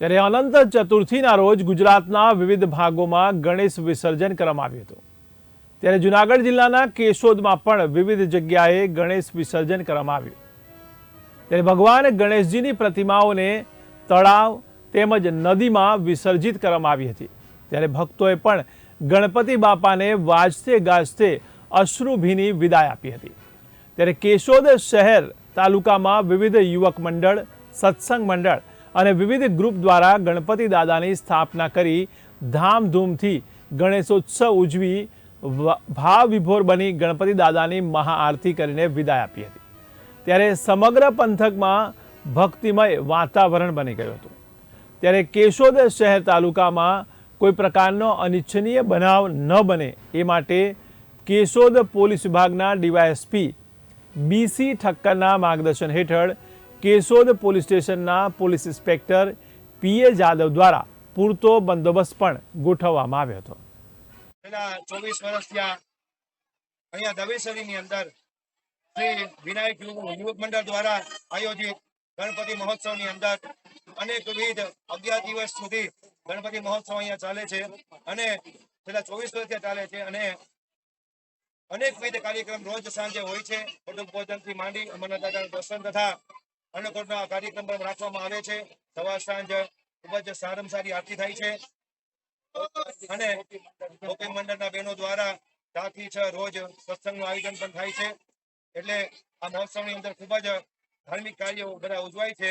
ત્યારે અનંત ચતુર્થીના રોજ ગુજરાતના વિવિધ ભાગોમાં ગણેશ વિસર્જન કરવામાં આવ્યું હતું. ત્યારે જુનાગઢ જિલ્લાના કેશોદમાં પણ વિવિધ જગ્યાએ ગણેશ વિસર્જન કરવામાં આવ્યું. ત્યારે ભગવાન ગણેશજીની પ્રતિમાઓને તળાવ તેમજ નદીમાં વિસર્જિત કરવામાં આવી હતી. ત્યારે ભક્તોએ પણ ગણપતિ બાપાને વાજતે ગાજતે અશ્રુભીની વિદાય આપી હતી. ત્યારે કેશોદ શહેર તાલુકામાં વિવિધ યુવક મંડળ, સત્સંગ મંડળ અને વિવિધ ગ્રુપ દ્વારા ગણપતિ દાદાની સ્થાપના કરી ધામધૂમથી ગણેશોત્સવ ઉજવી ભાવ વિભોર બની ગણપતિ દાદાની મહાઆરતી કરીને વિદાય આપી હતી. ત્યારે સમગ્ર પંથકમાં ભક્તિમય વાતાવરણ બની ગયું હતું. ત્યારે કેશોદ શહેર તાલુકામાં કોઈ પ્રકારનો અનિચ્છનીય બનાવ ન બને એ માટે કેશોદ પોલીસ વિભાગના ડીવાયએસપી બીસી ઠક્કરના માર્ગદર્શન હેઠળ કેશોદ પોલીસ સ્ટેશનના police inspector P A Jadav દ્વારા પૂરતો બંદોબસ્ત પણ ગોઠવવામાં આવ્યો હતો. છેલ્લા ચોવીસ વર્ષ ત્યાં અહીંયા દવેસરીની અંદર શ્રી વિનાયક યુવક મંડળ દ્વારા આયોજિત ગણપતિ મહોત્સવની અંદર અનેકવિધ અગિયાર દિવસ સુધી ગણપતિ મહોત્સવ અહીંયા ચાલે છે અને છેલ્લા ચોવીસ વર્ષથી ચાલે છે અને અનેકવિધ કાર્યક્રમ રોજ સાંજે હોય છે. કુટુંબ ભોજનથી માંડી અમરનાથ દર્શન તથા અન્નકૂટના કાર્યક્રમ પણ રાખવામાં આવે છે. સવાર સાંજ ખૂબ જ સારામાં સારી આરતી થાય છે. અને ગોપી મંડળના બહેનો દ્વારા ચારથી છ રોજ સત્સંગનું આયોજન પણ થાય છે. એટલે આ મહોત્સવની અંદર ખૂબ જ ધાર્મિક કાર્યો બધા ઉજવાય છે.